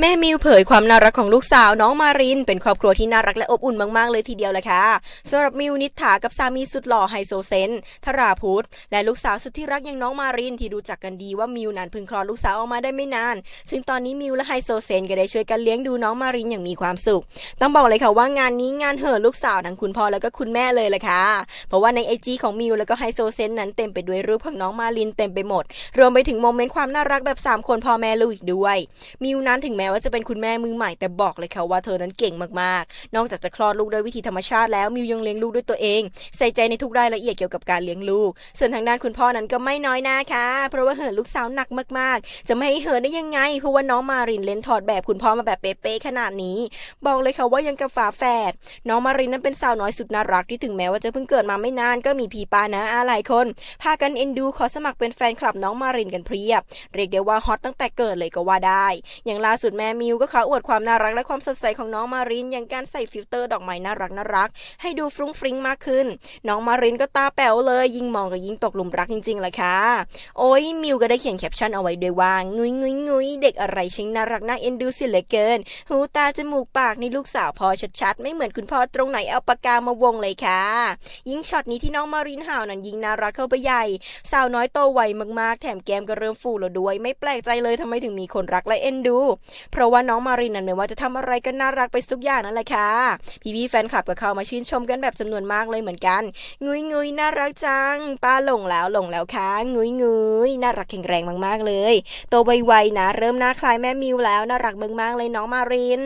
แม่มิวเผยความน่ารักของลูกสาวน้องมาริน เป็นครอบครัวที่น่ารักและอบอุ่นมาก ๆ เลยทีเดียวเลยค่ะสำหรับมิวนิษฐากับสามีสุดหล่อไฮโซเซนทราพุทธและลูกสาวสุดที่รักอย่างน้องมารินที่รู้จักกันดีว่ามิวนั้นพิ่งคลอดลูกสาวออกมาได้ไม่นาน ซึ่งตอนนี้มิวและไฮโซเซนก็ได้ช่วยกันเลี้ยงดูน้องมารินอย่างมีความสุข ต้องบอกเลยค่ะว่างานนี้งานเห่อลูกสาวทั้งคุณพ่อแล้วก็คุณแม่เลยแหละค่ะเพราะว่าในไอจีของมิวแล้วก็ไฮโซเซนนั้นเต็มไปด้วยรูปของน้องมารินเต็มไปหมด รวมไปถึงโมเมนต์ความน่ารักแบบสามคนพ่อแม่ลูกอีกด้วย มิวนั้นถึงแม้ว่าจะเป็นคุณแม่มือใหม่แต่บอกเลยค่ะว่าเธอนั้นเก่งมากๆ นอกจากจะคลอดลูกด้วยวิธีธรรมชาติแล้วมิวยังเลี้ยงลูกด้วยตัวเอง ใส่ใจในทุกรายละเอียดเกี่ยวกับการเลี้ยงลูก ส่วนทางด้านคุณพ่อนั้นก็ไม่น้อยหน้าค่ะ เพราะว่าเหินลูกสาวหนักมากๆ จะไม่ให้เหินได้ยังไง เพราะว่าน้องมารินเล่นถอดแบบคุณพ่อมาแบบเป๊ะๆขนาดนี้ บอกเลยค่ะว่ายังกับฝาแฝดน้องมารินนั้นเป็นสาวน้อยสุดน่ารักที่ถึงแม้ว่าจะเพิ่งเกิดมาไม่นานก็มีพี่ปานะอาหลายคนพากันเอ็นดูขอสมัครเป็นแฟนคลับน้องมารินกันเพียบ เรียกได้ว่าฮอตตั้งแต่เกิดเลยก็ว่าได้ อย่างล่าสุดแม่มิวก็ขออวดความน่ารักและความสดใสของน้องมารินอย่างการใส่ฟิลเตอร์ดอกไม้น่ารักน่ารัก ให้ดูฟรุ้งฟริ้งมากขึ้น น้องมารินก็ตาแป๋วเลย ยิ่งมองก็ยิ่งตกหลุมรักจริงๆเลยค่ะ โอ้ยมิวก็ได้เขียนแคปชั่นเอาไว้ด้วยว่างุยงุยงุยเด็กอะไรช่างน่ารักน่าเอ็นดูเสิเหลือเกิน หูตาจมูกปากนี่ลูกสาวพอชัดๆ ไม่เหมือนคุณพ่อตรงไหนเอาปากกามาวงเลยค่ะ ยิ่งช็อตนี้ที่น้องมารินห่าวนั้นยิ่งน่ารักเข้าไปใหญ่ สาวน้อยโตไวมากๆ แถมแก้มก็เริ่มฟูแล้วด้วย ไม่แปลกใจเลยทำไมถึงมีคนรักและเอ็นดูเพราะว่าน้องมารินนั้นไม่ว่าจะทำอะไรก็น่ารักไปทุกอย่างนั่นแหละค่ะ พี่ๆแฟนคลับก็เข้ามาชื่นชมกันแบบจำนวนมากเลยเหมือนกัน งุยงุยน่ารักจัง ป้าหลงแล้วหลงแล้วค่ะ งุยงุยน่ารักแข็งแรงมากๆเลย โตไวๆนะ เริ่มหน้าคล้ายแม่มิวแล้ว น่ารักมากๆเลยน้องมาริน